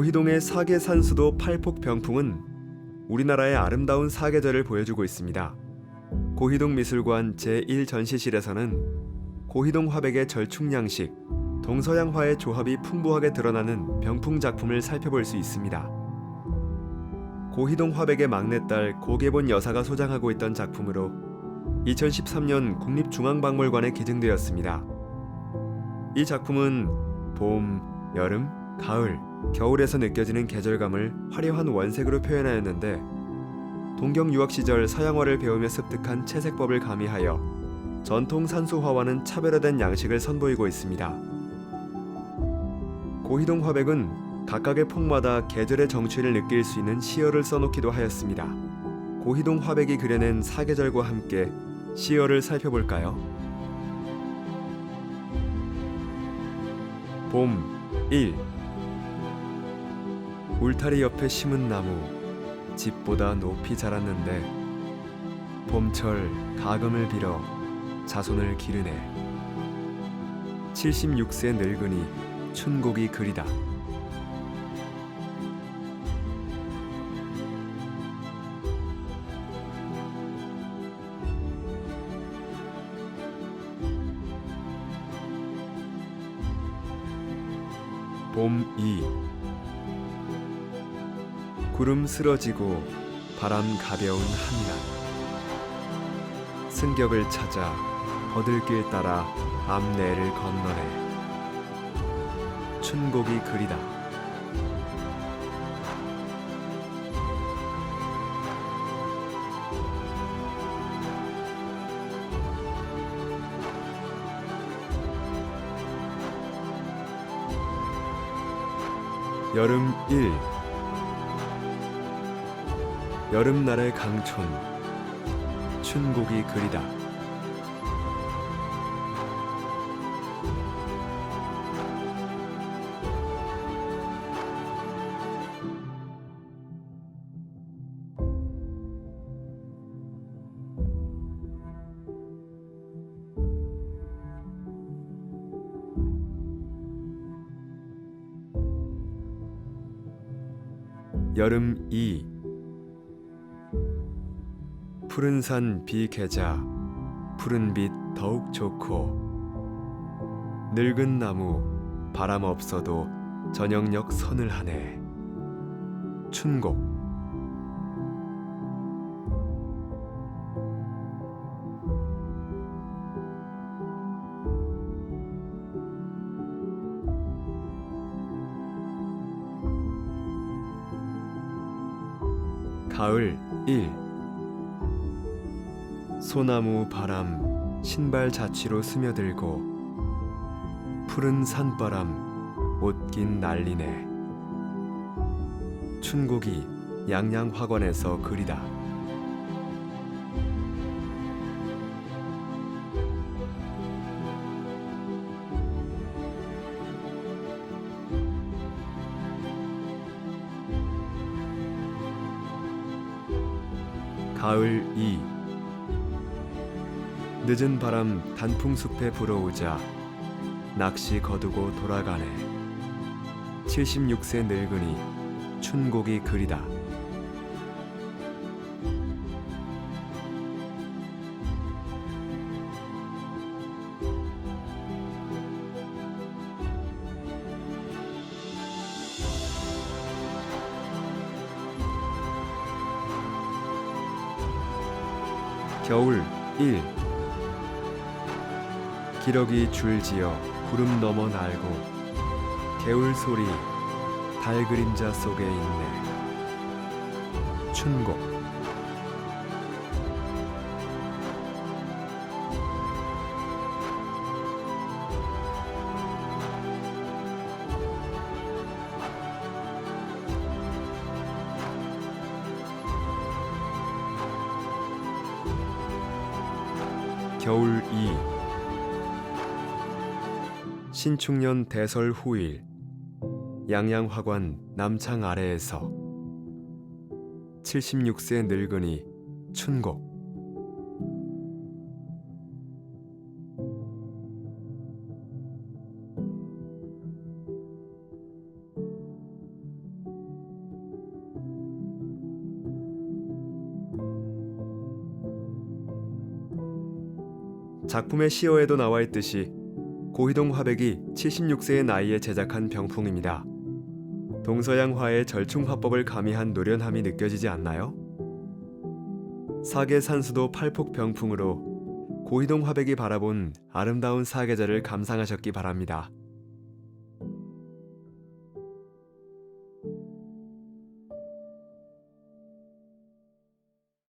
고희동의 사계 산수도 팔폭 병풍은 우리나라의 아름다운 사계절을 보여주고 있습니다. 고희동 미술관 제1전시실에서는 고희동 화백의 절충양식, 동서양화의 조합이 풍부하게 드러나는 병풍 작품을 살펴볼 수 있습니다. 고희동 화백의 막내딸 고계본 여사가 소장하고 있던 작품으로 2013년 국립중앙박물관에 기증되었습니다. 이 작품은 봄, 여름, 가을, 겨울에서 느껴지는 계절감을 화려한 원색으로 표현하였는데 동경 유학 시절 서양화를 배우며 습득한 채색법을 가미하여 전통 산수화와는 차별화된 양식을 선보이고 있습니다. 고희동 화백은 각각의 폭마다 계절의 정취를 느낄 수 있는 시어를 써놓기도 하였습니다. 고희동 화백이 그려낸 사계절과 함께 시어를 살펴볼까요? 봄 1. 울타리 옆에 심은 나무 집보다 높이 자랐는데 봄철 가금을 빌어 자손을 기르네 76세 늙으니 춘곡이 그리다 봄 2. 구름 쓰러지고 바람 가벼운 한낮 승격을 찾아 거들길 따라 암내를 건너네. 춘곡이 그리다. 여름 1 여름날의 강촌 춘곡이 그리다. 여름 2 푸른 산 비계자 푸른 빛 더욱 좋고 늙은 나무 바람 없어도 저녁녘 선을 하네. 춘곡. 가을 1 소나무 바람 신발 자취로 스며들고 푸른 산바람 옷긴 날리네. 춘곡이 양양 화관에서 그리다. 가을 2 늦은 바람 단풍숲에 불어오자 낚시 거두고 돌아가네. 76세 늙으니 춘곡이 그리다. 겨울 1 기러기 줄지어 구름 넘어 날고 개울 소리 달 그림자 속에 있네. 춘곡. 겨울 2 신축년 대설 후일 양양화관 남창 아래에서 76세 늙은이 춘곡. 작품의 시어에도 나와 있듯이 고희동 화백이 76세의 나이에 제작한 병풍입니다. 동서양 화의 절충 화법을 가미한 노련함이 느껴지지 않나요? 사계 산수도 팔폭 병풍으로 고희동 화백이 바라본 아름다운 사계절을 감상하셨기 바랍니다.